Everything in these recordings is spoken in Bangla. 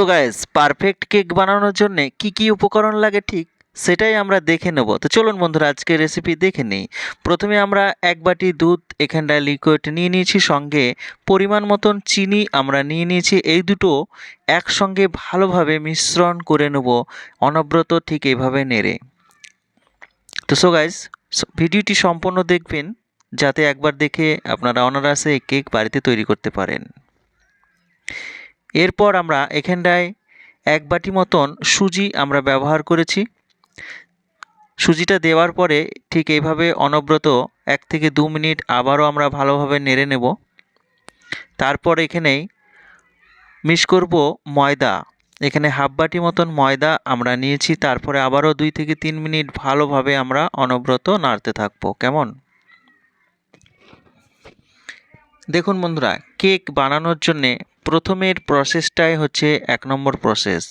সো গাইস পারফেক্ট কেক বানানোর জন্য কি কি উপকরণ লাগে ঠিক সেটাই আমরা দেখে নেব। তো চলুন বন্ধুরা আজকে রেসিপি দেখে নিই। প্রথমে আমরা এক বাটি দুধ, এখানটায় লিকুইড নিয়ে নিয়েছি, সঙ্গে পরিমাণ মতন চিনি আমরা নিয়ে নিয়েছি। এই দুটো একসঙ্গে ভালোভাবে মিশ্রণ করে নেব, অনব্রত ঠিক এইভাবে নেড়ে। তো সো গাইস ভিডিওটি সম্পূর্ণ দেখবেন, যাতে একবার দেখে আপনারা অনারাসে কেক বাড়িতে তৈরি করতে পারেন। এরপর আমরা এখানটায় এক বাটি মতন সুজি আমরা ব্যবহার করেছি। সুজিটা দেওয়ার পরে ঠিক এইভাবে অনব্রত এক থেকে দু মিনিট আবারও আমরা ভালোভাবে নেড়ে নেব। তারপর এখানেই মিশ করব ময়দা। এখানে হাফ বাটি মতন ময়দা আমরা নিয়েছি, তারপরে আবারও দুই থেকে তিন মিনিট ভালোভাবে আমরা অনব্রত নাড়তে থাকব। কেমন? দেখুন বন্ধুরা, কেক বানানোর জন্যে প্রথমের প্রসেসটাই হচ্ছে এক নম্বর প্রসেস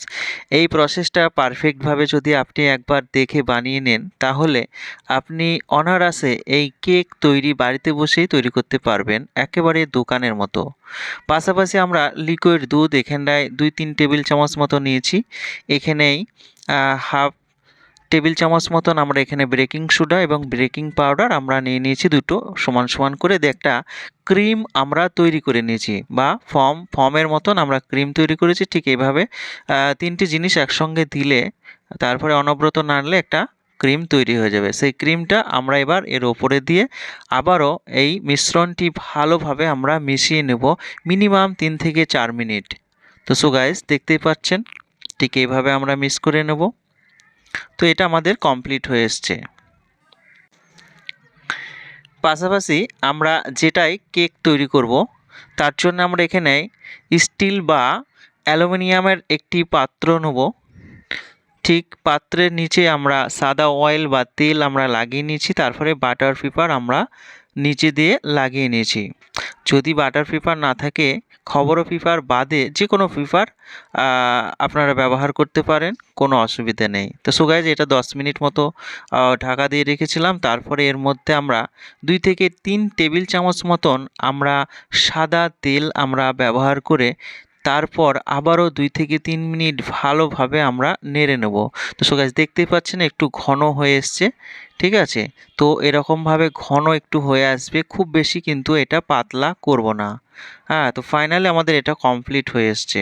এই প্রসেসটা পারফেক্টভাবে যদি আপনি একবার দেখে বানিয়ে নেন, তাহলে আপনি অনারাসে এই কেক তৈরি বাড়িতে বসেই তৈরি করতে পারবেন, একেবারে দোকানের মতো। পাশাপাশি আমরা লিকুইড দুধ, এখানটায় দুই তিন টেবিল চামচ মতো নিয়েছি। এখানেই হাফ টেবিল চামচ মতন আমরা এখানে বেকিং সোডা এবং বেকিং পাউডার আমরা নিয়ে নিয়েছি দুটো, সমান সমান করে দিয়ে একটা ক্রিম আমরা তৈরি করে নিয়েছি বা ফর্ম, ফর্মের মতন আমরা ক্রিম তৈরি করেছি ঠিক এইভাবে তিনটি জিনিস একসঙ্গে দিলে তারপরে অনবরত নাড়লে একটা ক্রিম তৈরি হয়ে যাবে। সেই ক্রিমটা আমরা এবার এর ওপরে দিয়ে আবারও এই মিশ্রণটি ভালোভাবে আমরা মিশিয়ে নেব মিনিমাম তিন থেকে চার মিনিট। তো সো গাইস দেখতেই পাচ্ছেন, ঠিক এইভাবে আমরা মিক্স করে নেব। তো এটা আমাদের কমপ্লিট হয়ে এসছে। পাশাপাশি আমরা যেটাই কেক তৈরি করব, তার জন্য আমরা এখানে স্টিল বা অ্যালুমিনিয়ামের একটি পাত্র নেব। ঠিক পাত্রের নিচে আমরা সাদা অয়েল বা তেল আমরা লাগিয়ে নিয়েছি, তারপরে বাটার পেপার আমরা নিচে দিয়ে লাগিয়ে নিয়েছি। যদি বাটার পেপার না থাকে খবরও ফিফার বাদে যে কোনো ফিফার আপনারা ব্যবহার করতে পারেন, কোনো অসুবিধে নেই। তো সুগাইজ এটা দশ মিনিট মতো ঢাকা দিয়ে রেখেছিলাম। তারপরে এর মধ্যে আমরা দুই থেকে তিন টেবিল চামচ মতন আমরা সাদা তেল আমরা ব্যবহার করে তারপর আবারও দুই থেকে তিন মিনিট ভালোভাবে আমরা নেড়ে নেব। তো সো গাইজ দেখতেই পাচ্ছেন একটু ঘন হয়ে এসছে, ঠিক আছে? তো এরকমভাবে ঘন একটু হয়ে আসবে, খুব বেশি কিন্তু এটা পাতলা করব না। হ্যাঁ তো ফাইনালি আমাদের এটা কমপ্লিট হয়ে এসছে।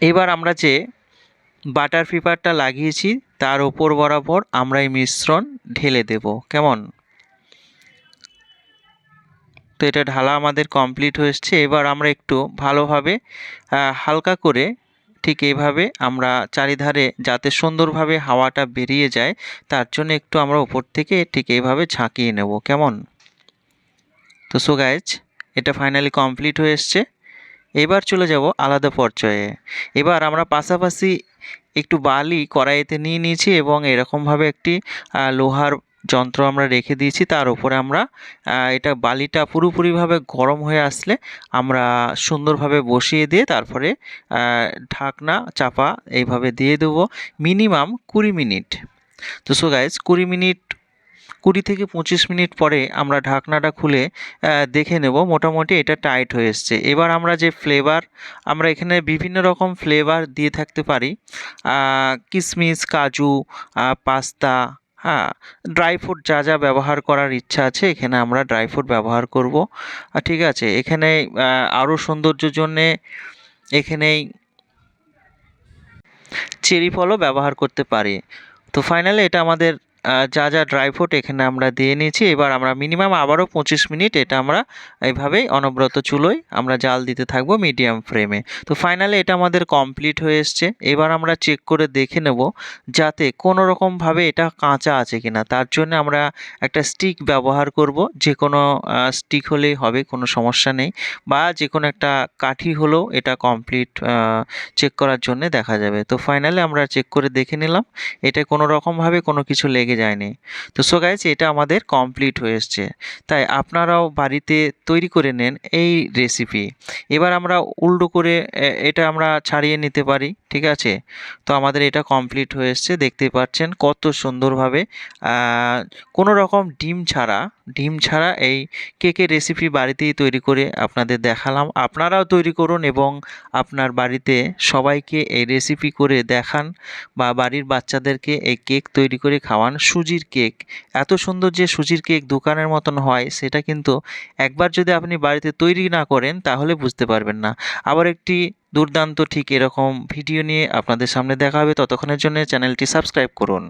এবার আমরা যে বাটার পেপারটা লাগিয়েছি, তার ওপর বরাবর আমরা এই মিশ্রণ ঢেলে দেব। কেমন? তো এটা ঢালা আমাদের কমপ্লিট হয়ে এসছে। এবার আমরা একটু ভালোভাবে হালকা করে ঠিক এইভাবে আমরা চারিধারে যাতে সুন্দরভাবে হাওয়াটা বেরিয়ে যায়, তার জন্য একটু আমরা উপর থেকে ঠিক এইভাবে ঝাঁকিয়ে নেব। কেমন? তো সো গাইজ এটা ফাইনালি কমপ্লিট হয়ে এসছে। এবার চলে যাব আলাদা পর্যায়ে। এবার আমরা পাশাপাশি একটু বালি কড়াইতে নিয়ে নিয়েছি এবং এরকমভাবে একটি লোহার যন্ত্র আমরা রেখে দিয়েছি, তার উপরে আমরা এটা বালিটা পুরোপুরিভাবে গরম হয়ে আসলে আমরা সুন্দরভাবে বসিয়ে দিয়ে তারপরে ঢাকনা চাপা এইভাবে দিয়ে দেবো, মিনিমাম কুড়ি মিনিট। তো সো গাইজ কুড়ি মিনিট, কুড়ি থেকে পঁচিশ মিনিট পরে আমরা ঢাকনাটা খুলে দেখে নেব মোটামুটি এটা টাইট হয়ে এসছে। এবার আমরা যে ফ্লেভার, আমরা এখানে বিভিন্ন রকম ফ্লেভার দিয়ে থাকতে পারি কিশমিশ কাজু পাস্তা হ্যাঁ ড্রাই ফ্রুট যা যা ব্যবহার করার ইচ্ছা আছে, এখানে আমরা ড্রাই ফ্রুট ব্যবহার করব। ঠিক আছে, এখানে আরও সৌন্দর্যের জন্যে এখানেই চেরি ফলও ব্যবহার করতে পারি। তো ফাইনালি এটা আমাদের যা যা ড্রাই ফ্রুট এখানে আমরা দিয়ে নিয়েছি, এবার আমরা মিনিমাম আবারও পঁচিশ মিনিট এটা আমরা এইভাবেই অনবরত চুলোয় আমরা জাল দিতে থাকব মিডিয়াম ফ্লেমে তো ফাইনালি এটা আমাদের কমপ্লিট হয়ে এসছে। এবার আমরা চেক করে দেখে নেব যাতে কোনো রকমভাবে এটা কাঁচা আছে কিনা। তার জন্য আমরা একটা স্টিক ব্যবহার করব। যে কোনো স্টিক হলেই হবে, কোনো সমস্যা নেই। বা যে কোনো একটা কাঠি হলেও এটা কমপ্লিট চেক করার জন্য দেখা যাবে। তো ফাইনালি আমরা চেক করে দেখে নিলাম। এটা কোনো রকমভাবে কোনো কিছু লেগে যায়নি। তো সো গাইজ এটা আমাদের কমপ্লিট হয়ে এসছে। তাই আপনারাও বাড়িতে তৈরি করে নেন এই রেসিপি এবার আমরা উল্টো করে এটা আমরা ছাড়িয়ে নিতে পারি, ঠিক আছে? তো আমাদের এটা কমপ্লিট হয়ে এসছে দেখতে পাচ্ছেন কত সুন্দরভাবে। কোনো রকম ডিম ছাড়া ডিম ছাড়া এই কেকের রেসিপি বাড়িতেই তৈরি করে আপনাদের দেখালাম। আপনারাও তৈরি করুন এবং আপনার বাড়িতে সবাইকে এই রেসিপি করে দেখান বা বাড়ির বাচ্চাদেরকে এই কেক তৈরি করে খাওয়ান। সুজির কেক। এত সুন্দর যে সুজির কেক দোকানের মতন হয়, সেটা কিন্তু একবার যদি আপনি বাড়িতে তৈরি না করেন, তাহলে বুঝতে পারবেন না। আবার একটি দুর্দান্ত ঠিক এরকম ভিডিও নিয়ে আপনাদের সামনে দেখা হবে। ততক্ষণের জন্য চ্যানেলটি সাবস্ক্রাইব করুন।